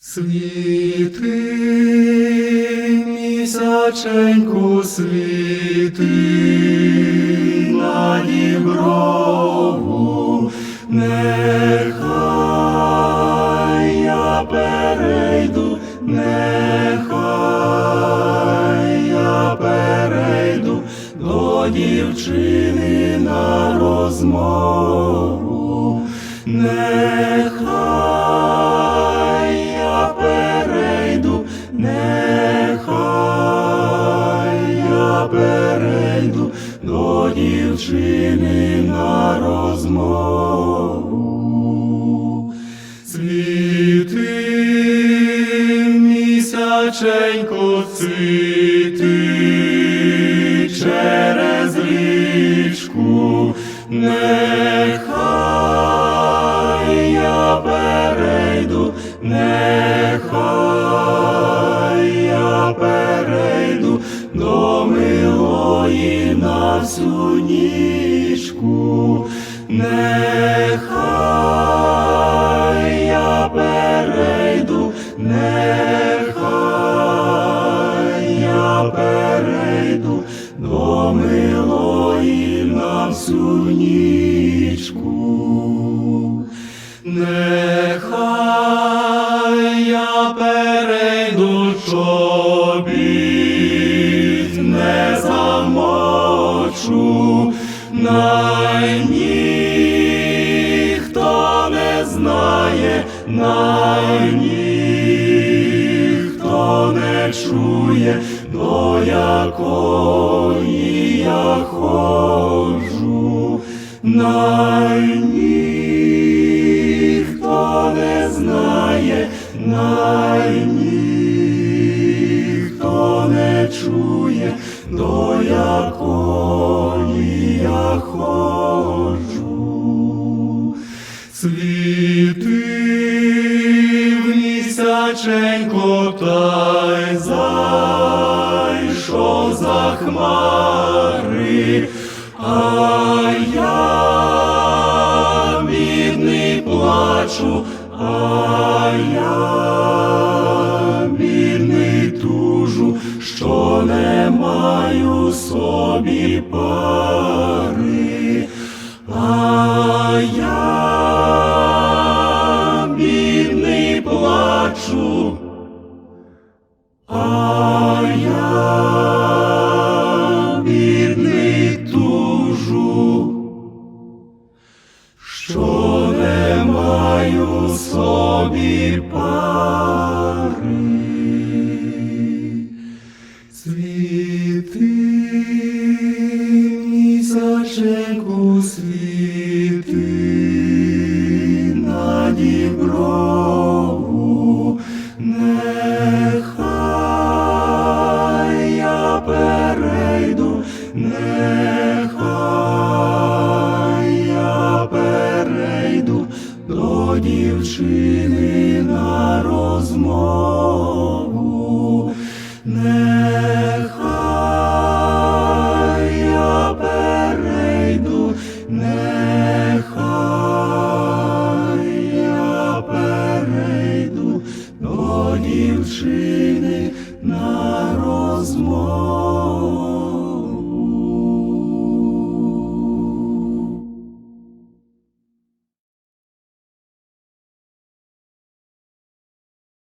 Світи, місяченьку, світи на діброву, нехай я перейду, нехай я перейду до дівчини на розмову, нехай дівчини на розмову. Світи, місяченько, цвіти через річку, нехай я перейду, нехай всю нічку, нехай я перейду, нехай я перейду до милої на всю нічку. Нехай я перейду най ніхто не знає, най ніхто не чує, до якої я ходжу, най ніхто не знає, най ніхто не чує, до якої я ходжу. Світи в місяченько та й зайшов за хмари, а я бідний плачу, а я бідний тужу, що не маю собі пари. Собі пари. Світи, місяченьку, світи дівчини на розмову. Нехай я перейду, нехай я перейду до дівчини на розмову.